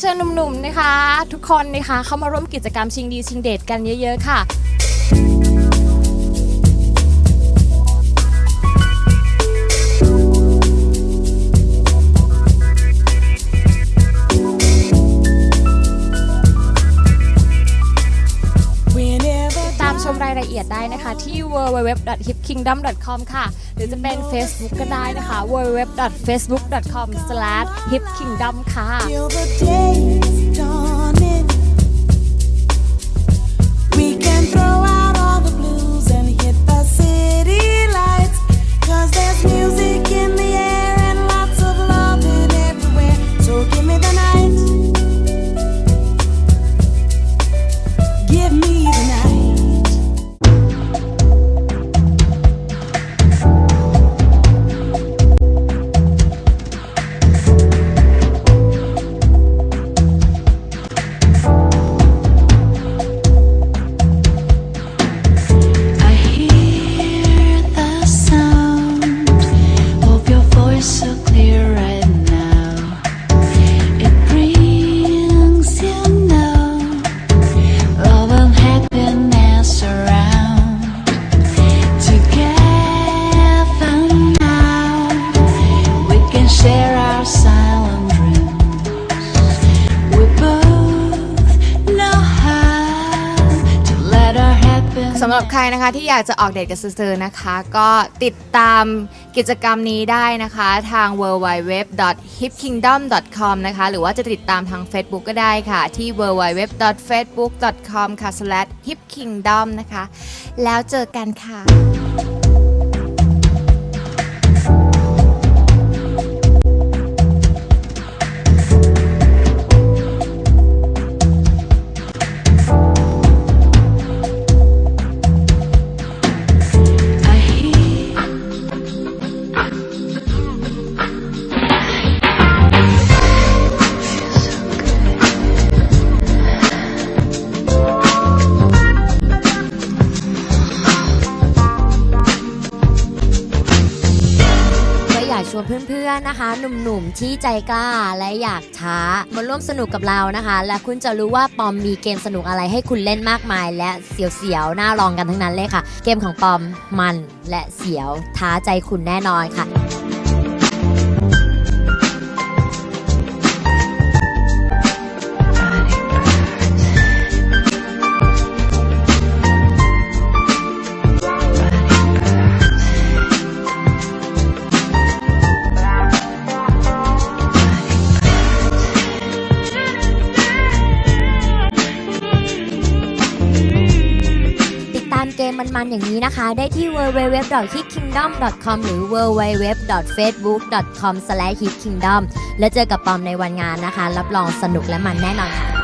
เชิญหนุ่มๆนะคะ ทุกคนนะคะเข้ามาร่วมกิจกรรมชิงดีชิงเดทกันเยอะ ๆ ค่ะ มรายละเอียดได้นะคะ ที่ www.hipkingdom.com ค่ะ หรือจะเป็น Facebook ก็ได้นะคะ www.facebook.com/hipkingdom ค่ะ Till the day's dawning, we can throw out สำหรับใครนะคะที่อยากจะออกเดทกับซื้อๆนะคะ ก็ติดตามกิจกรรมนี้ได้นะคะทาง www.hipkingdom.com นะคะ หรือว่าจะติดตามทาง Facebook ก็ได้ค่ะ ที่ www.facebook.com ค่ะ /hipkingdom นะคะ แล้วเจอกันค่ะ ชวนเพื่อนๆนะคะ หนุ่มๆที่ใจกล้าและอยากท้ามาร่วมสนุกกับเรานะคะ และคุณจะรู้ว่าปอมมีเกมสนุกอะไรให้คุณเล่นมากมาย และเสียวๆน่าลองกันทั้งนั้นเลยค่ะ เกมของปอมมันและเสียวท้าใจคุณแน่นอนค่ะ มันๆ อย่างนี้นะคะ ได้ที่ www.hitkingdom.com หรือ www.facebook.com/hitkingdom แล้วเจอกับปอมในวันงานนะคะ รับรองสนุกและมันแน่นอนค่ะ